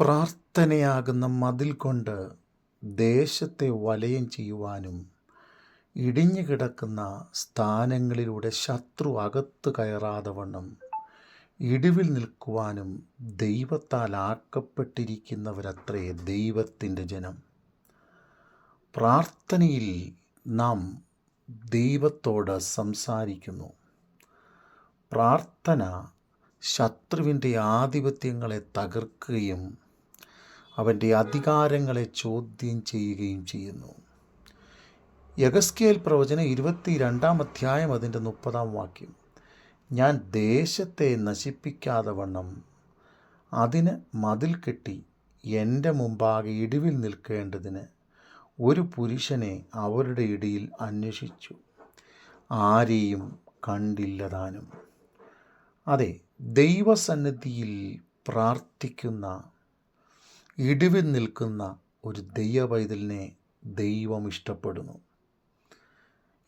പ്രാർത്ഥനയാകുന്ന മതിൽ കൊണ്ട് ദേശത്തെ വലയം ചെയ്യുവാനും ഇടിഞ്ഞു കിടക്കുന്ന സ്ഥാനങ്ങളിലൂടെ ശത്രു അകത്ത് കയറാതെ വണ്ണം ഇടിവിൽ നിൽക്കുവാനും ദൈവത്താൽ ആക്കപ്പെട്ടിരിക്കുന്നവരത്രേ ദൈവത്തിന്റെ ജനം. പ്രാർത്ഥനയിൽ നാം ദൈവത്തോട് സംസാരിക്കുന്നു. പ്രാർത്ഥന ശത്രുവിന്റെ ആധിപത്യങ്ങളെ തകർക്കുകയും അവന്റെ അധികാരങ്ങളെ ചോദ്യം ചെയ്യുകയും ചെയ്യുന്നു. യഗസ്കേൽ പ്രവചനം ഇരുപത്തി രണ്ടാം അധ്യായം അതിന്റെ മുപ്പതാം വാക്യം. ഞാൻ ദേശത്തെ നശിപ്പിക്കാതെ വണ്ണം. അതിന് മതിൽ കെട്ടി എന്റെ മുമ്പാകെ ഇടിവിൽ നിൽക്കേണ്ടതിന് ഒരു പുരുഷനെ അവരുടെ ഇടയിൽ അന്വേഷിച്ചു. ആരെയും കണ്ടില്ലതാനും അതെ ദൈവസന്നിധിയിൽ പ്രാർത്ഥിക്കുന്ന ഇടിവിൽ നിൽക്കുന്ന ഒരു ദൈവപൈതലിനെ ദൈവം ഇഷ്ടപ്പെടുന്നു.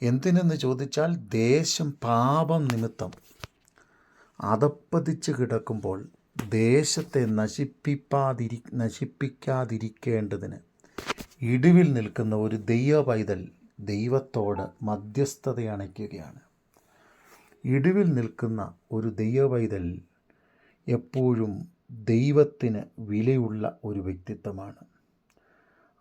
എന്തിനെന്ന് ചോദിച്ചാൽ ദേശം പാപം നിമിത്തം. അതപ്പതിച്ച് കിടക്കുമ്പോൾ ദേശത്തെ നശിപ്പിപ്പാതിരി നശിപ്പിക്കാതിരിക്കേണ്ടതിന് ഇടിവിൽ നിൽക്കുന്ന ഒരു ദൈവ പൈതൽ ദൈവത്തോട് മധ്യസ്ഥത അണയ്ക്കുകയാണ്. ഇടിവിൽ നിൽക്കുന്ന ഒരു ദൈവ പൈതൽ എപ്പോഴും ദൈവത്തിന് വിലയുള്ള ഒരു വ്യക്തിത്വമാണ്.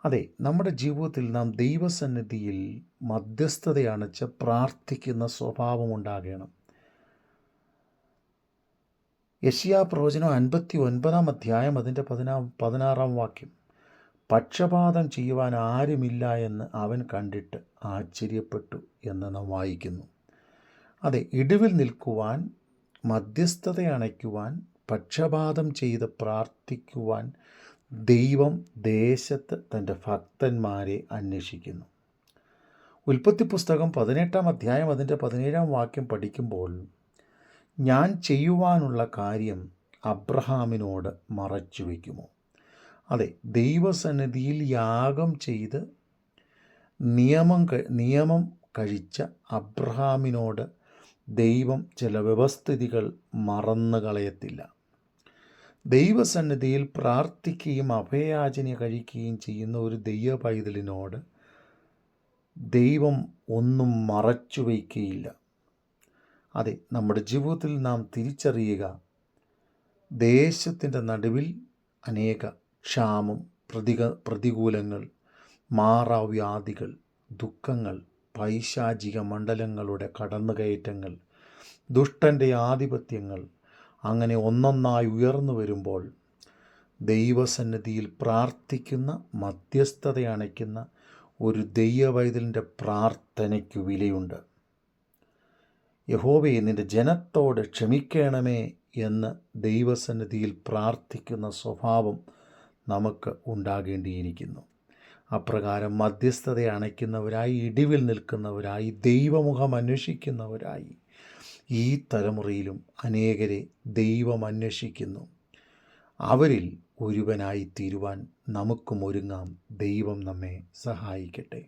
അതെ നമ്മുടെ ജീവിതത്തിൽ നാം ദൈവസന്നിധിയിൽ മധ്യസ്ഥത അണച്ച് പ്രാർത്ഥിക്കുന്ന സ്വഭാവമുണ്ടാകണം. യശിയാ പ്രവചനം അൻപത്തി ഒൻപതാം അധ്യായം അതിന്റെ പതിനാ പതിനാറാം വാക്യം. പക്ഷപാതം ചെയ്യുവാൻ ആരുമില്ല എന്ന് അവൻ കണ്ടിട്ട് ആശ്ചര്യപ്പെട്ടു എന്ന് നാം വായിക്കുന്നു. അതെ ഇടിവിൽ നിൽക്കുവാൻ മധ്യസ്ഥത അണയ്ക്കുവാൻ പക്ഷപാതം ചെയ്ത് പ്രാർത്ഥിക്കുവാൻ ദൈവം ദേശത്ത് തന്റെ ഭക്തന്മാരെ അന്വേഷിക്കുന്നു. ഉൽപ്പത്തി പുസ്തകം പതിനെട്ടാം അധ്യായം അതിന്റെ പതിനേഴാം വാക്യം പഠിക്കുമ്പോൾ ഞാൻ ചെയ്യുവാനുള്ള കാര്യം അബ്രഹാമിനോട് മറച്ചു വയ്ക്കുമോ? അതെ ദൈവസന്നിധിയിൽ യാഗം ചെയ്ത് നിയമം നിയമം കഴിച്ച അബ്രഹാമിനോട് ദൈവം ചില വ്യവസ്ഥിതികൾ മറന്നു കളയത്തില്ല ദൈവസന്നിധിയിൽ പ്രാർത്ഥിക്കുകയും അഭയാചന കഴിക്കുകയും ചെയ്യുന്ന ഒരു ദൈവ പൈതലിനോട് ദൈവം ഒന്നും മറച്ചു വയ്ക്കുകയില്ല. അതെ നമ്മുടെ ജീവിതത്തിൽ നാം തിരിച്ചറിയുക ദേശത്തിന്റെ നടുവിൽ അനേക ക്ഷാമം പ്രതിക പ്രതികൂലങ്ങൾ മാറാവ്യാധികൾ ദുഃഖങ്ങൾ പൈശാചിക മണ്ഡലങ്ങളുടെ കടന്നുകയറ്റങ്ങൾ ദുഷ്ടന്റെ ആധിപത്യങ്ങൾ അങ്ങനെ ഒന്നൊന്നായി ഉയർന്നു വരുമ്പോൾ ദൈവസന്നിധിയിൽ പ്രാർത്ഥിക്കുന്ന മധ്യസ്ഥത അണയ്ക്കുന്ന ഒരു ദൈവവൈതലിന്റെ പ്രാർത്ഥനയ്ക്ക് വിലയുണ്ട്. യഹോവയെ നിന്റെ ജനത്തോട് ക്ഷമിക്കണമേ എന്ന് ദൈവസന്നിധിയിൽ പ്രാർത്ഥിക്കുന്ന സ്വഭാവം നമുക്ക് ഉണ്ടാകേണ്ടിയിരിക്കുന്നു. അപ്രകാരം മധ്യസ്ഥത അണയ്ക്കുന്നവരായി ഇടിവിൽ നിൽക്കുന്നവരായി ദൈവമുഖം അന്വേഷിക്കുന്നവരായി ഈ തലമുറയിലും അനേകരെ ദൈവം അന്വേഷിക്കുന്നു. അവരിൽ ഒരുവനായി തീരുവാൻ നമുക്കും ഒരുങ്ങാം. ദൈവം നമ്മെ സഹായിക്കട്ടെ.